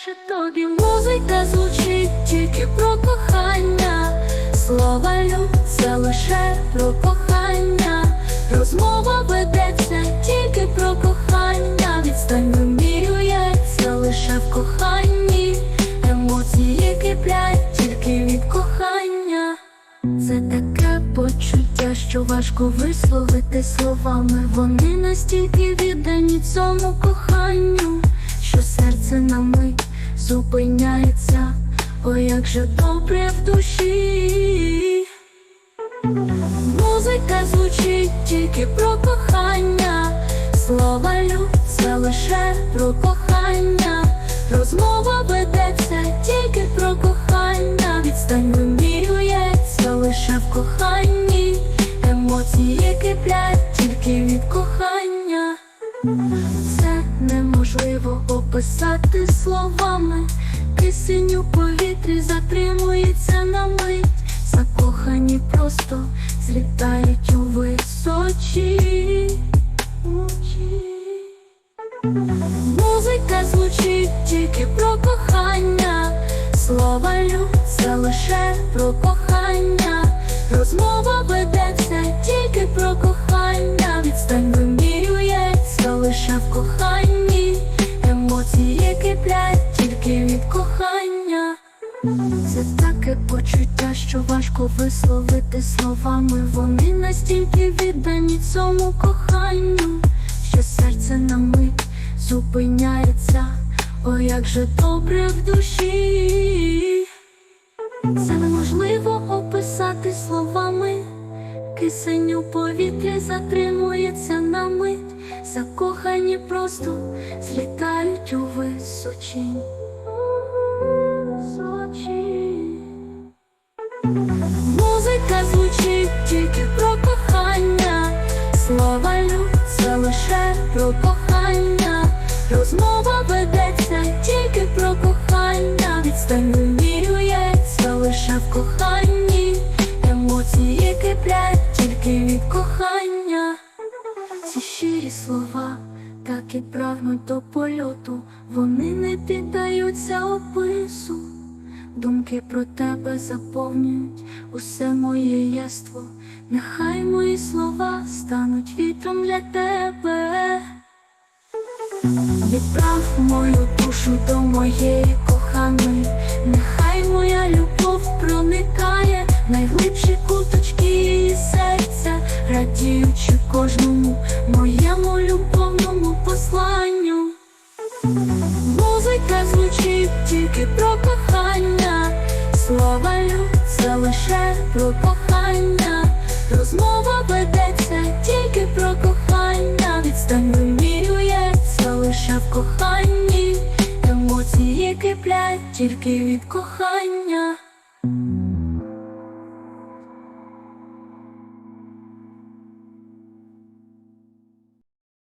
пише тобі музика звучить тільки про кохання. Слова люб це лише про кохання. Розмова ведеться тільки про кохання. Відстань вимірюється лише в коханні. Емоції киплять тільки від кохання. Це таке почуття, що важко висловити словами. Вони настільки віддані цьому коханню, серце на мить зупиняється. О, як же добре в душі. Музика звучить тільки про кохання, слова люб це лише про кохання, розмова ведеться тільки про кохання, відстань вимірюється лише в коханні, емоції киплять тільки від кохання. Це неможливо описати словами. Кисень у повітрі затримується на мить. Закохані просто злітають у височі. Очі. Музика звучить тільки про кохання. Слова люб це лише про кохання. Розмова ведеться тільки про кохання. Відстань вимірюється лише в коханні. Емоції тільки від кохання. Це таке почуття, що важко висловити словами. Вони настільки віддані цьому коханню, що серце на мить зупиняється. О, як же добре в душі. Це неможливо описати словами. Кисень у повітрі затримується на мить. Закохані просто злітають у. Височінь. Музика звучить тільки про кохання, слова люб це лише про кохання, розмова ведеться тільки про кохання, відстань вимірюється лише в коханні, емоції киплять тільки від кохання. Щирі слова так і прагнуть до польоту, вони не піддаються опису. Думки про тебе заповнюють усе моє єство. Нехай мої слова стануть вітром для тебе. Відправ мою душу до моєї коханої, нехай моя любов проникає найглибші куточки її серця, радіючи кожному про кохання, розмова ведеться тільки про кохання, відстань вимірюється лише в коханні, емоції киплять тільки від кохання.